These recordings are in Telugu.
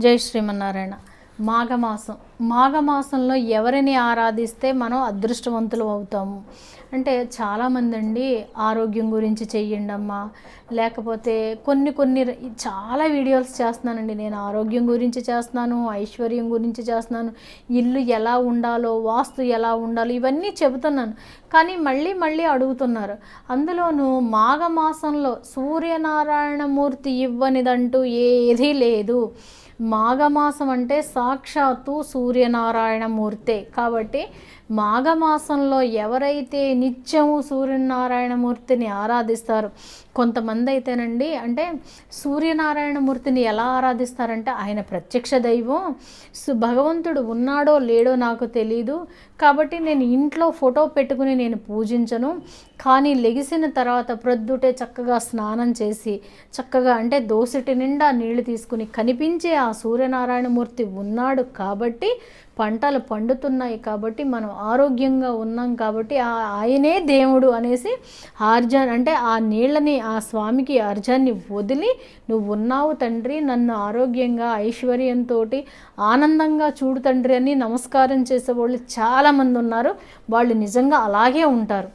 జై శ్రీమన్నారాయణ. మాఘమాసం. మాఘమాసంలో ఎవరిని ఆరాధిస్తే మనం అదృష్టవంతులు అవుతాము? అంటే చాలామంది అండి ఆరోగ్యం గురించి చెయ్యండి అమ్మా. లేకపోతే కొన్ని కొన్ని చాలా వీడియోస్ చేస్తున్నానండి. నేను ఆరోగ్యం గురించి చేస్తున్నాను ఐశ్వర్యం గురించి చేస్తున్నాను ఇల్లు ఎలా ఉండాలో వాస్తు ఎలా ఉండాలో ఇవన్నీ చెబుతున్నాను. కానీ మళ్ళీ మళ్ళీ అడుగుతున్నారు. అందులోనూ మాఘమాసంలో సూర్యనారాయణమూర్తి ఇవ్వనిదంటూ ఏదీ లేదు. మాఘమాసం అంటే సాక్షాత్తు సూర్యనారాయణ మూర్తే కాబట్టి మాఘమాసంలో ఎవరైతే నిత్యము సూర్యనారాయణమూర్తిని ఆరాధిస్తారు కొంతమంది అయితేనండి అంటే సూర్యనారాయణమూర్తిని ఎలా ఆరాధిస్తారంటే ఆయన ప్రత్యక్ష దైవం సు- భగవంతుడు ఉన్నాడో లేడో నాకు తెలీదు కాబట్టి నేను ఇంట్లో ఫోటో పెట్టుకుని నేను పూజించను కానీ లెగిసిన తర్వాత ప్రొద్దుటే చక్కగా స్నానం చేసి చక్కగా అంటే దోసిటి నిండా నీళ్ళు తీసుకుని కనిపించే ఆ సూర్యనారాయణమూర్తి ఉన్నాడు కాబట్టి పంటలు పండుతున్నాయి కాబట్టి మనం ఆరోగ్యంగా ఉన్నాం కాబట్టి ఆ ఆయనే దేవుడు అనేసి ఆర్జన్ అంటే ఆ నీళ్ళని ఆ స్వామికి అర్జాన్ని వదిలి నువ్వు ఉన్నావు తండ్రి నన్ను ఆరోగ్యంగా ఐశ్వర్యంతో ఆనందంగా చూడు తండ్రి అని నమస్కారం చేసేవాళ్ళు చాలామంది ఉన్నారు. వాళ్ళు నిజంగా అలాగే ఉంటారు.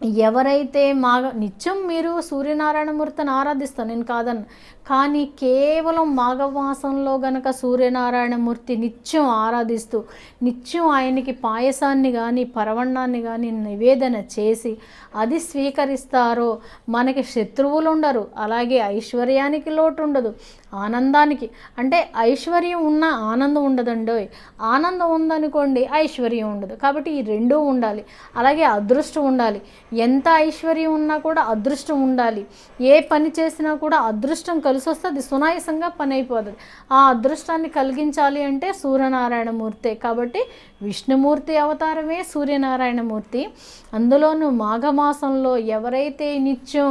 ఎవరైతే మా నిత్యం మీరు సూర్యనారాయణమూర్తిని ఆరాధిస్తాను నేను కాదన్న కానీ కేవలం మాఘమాసంలో గనక సూర్యనారాయణమూర్తి నిత్యం ఆరాధిస్తూ నిత్యం ఆయనకి పాయసాన్ని కానీ పరవణాన్ని కానీ నివేదన చేసి అది స్వీకరిస్తారో మనకి శత్రువులు ఉండరు అలాగే ఐశ్వర్యానికి లోటు ఉండదు ఆనందానికి. అంటే ఐశ్వర్యం ఉన్న ఆనందం ఉండదండి ఆనందం ఉందనుకోండి ఐశ్వర్యం ఉండదు. కాబట్టి ఈ రెండూ ఉండాలి. అలాగే అదృష్టం ఉండాలి. ఎంత ఐశ్వర్యం ఉన్నా కూడా అదృష్టం ఉండాలి. ఏ పని చేసినా కూడా అదృష్టం కలిసి వస్తే అది సునాయసంగా పని అయిపోతుంది ఆ అదృష్టాన్ని కలిగించాలి అంటే సూర్యనారాయణమూర్తే. కాబట్టి విష్ణుమూర్తి అవతారమే సూర్యనారాయణమూర్తి. అందులోనూ మాఘమాసంలో ఎవరైతే నిత్యం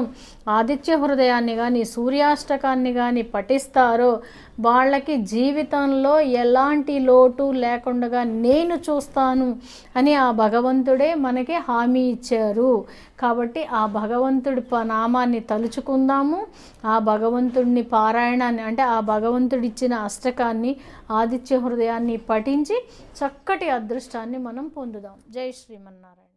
ఆదిత్య హృదయాన్ని కానీ సూర్యాష్టకాన్ని కానీ పఠిస్తారో వాళ్ళకి జీవితంలో ఎలాంటి లోటు లేకుండా నేను చూస్తాను అని ఆ భగవంతుడే మనకి హామీ ఇచ్చారు. కాబట్టి ఆ భగవంతుడి ప- నామాన్ని తలుచుకుందాము. ఆ భగవంతుడిని పారాయణాన్ని అంటే ఆ భగవంతుడిచ్చిన అష్టకాన్ని ఆదిత్య హృదయాన్ని పఠించి చక్కటి అదృష్టాన్ని మనం పొందుదాం. జై శ్రీమన్నారాయణ.